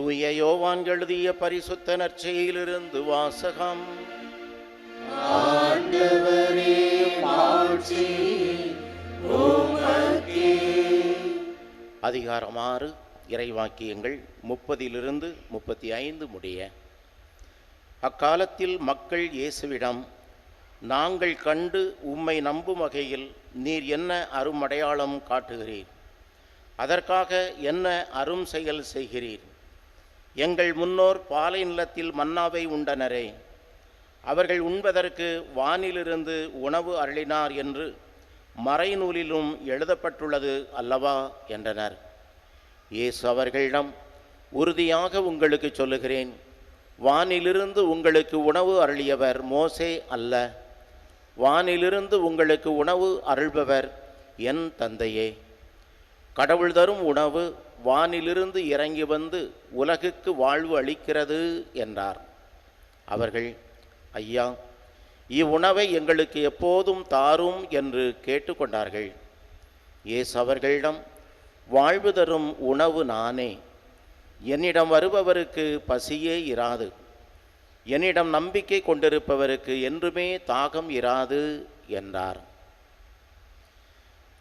தூய யோவான் எழுதிய பரிசுத்த நற்செய்தியிலிருந்து வாசகம். அதிகாரம் ஆறு இறைவாக்கியங்கள் முப்பதிலிருந்து முப்பத்தி ஐந்து முடிய. அக்காலத்தில் மக்கள் இயேசுவிடம் நாங்கள் கண்டு உம்மை நம்பும் வகையில் நீர் என்ன அருமடையாளம் காட்டுகிறீர்? அதற்காக என்ன அரும் செயல் செய்கிறீர்? எங்கள் முன்னோர் பாலை நிலத்தில் மன்னாவை உண்டனரே. அவர்கள் உண்பதற்கு வானிலிருந்து உணவு அருளினார் என்று மறைநூலிலும் எழுதப்பட்டுள்ளது அல்லவா என்றனர். இயேசு அவர்களிடம் உறுதியாக உங்களுக்கு சொல்லுகிறேன் வானிலிருந்து உங்களுக்கு உணவு அருளியவர் மோசே அல்ல. வானிலிருந்து உங்களுக்கு உணவு அருள்பவர் என் தந்தையே. கடவுள் தரும் உணவு வானிலிருந்து இறங்கி வந்து உலகுக்கு வாழ்வு அளிக்கிறது என்றார். அவர்கள் ஐயா இவ்வுணவை எங்களுக்கு எப்போதும் தாரும் என்று கேட்டுக்கொண்டார்கள். இயேசு அவர்களிடம் வாழ்வு தரும் உணவு நானே. என்னிடம் வருபவருக்கு பசியே இராது. என்னிடம் நம்பிக்கை கொண்டிருப்பவருக்கு என்றுமே தாகம் இராது என்றார்.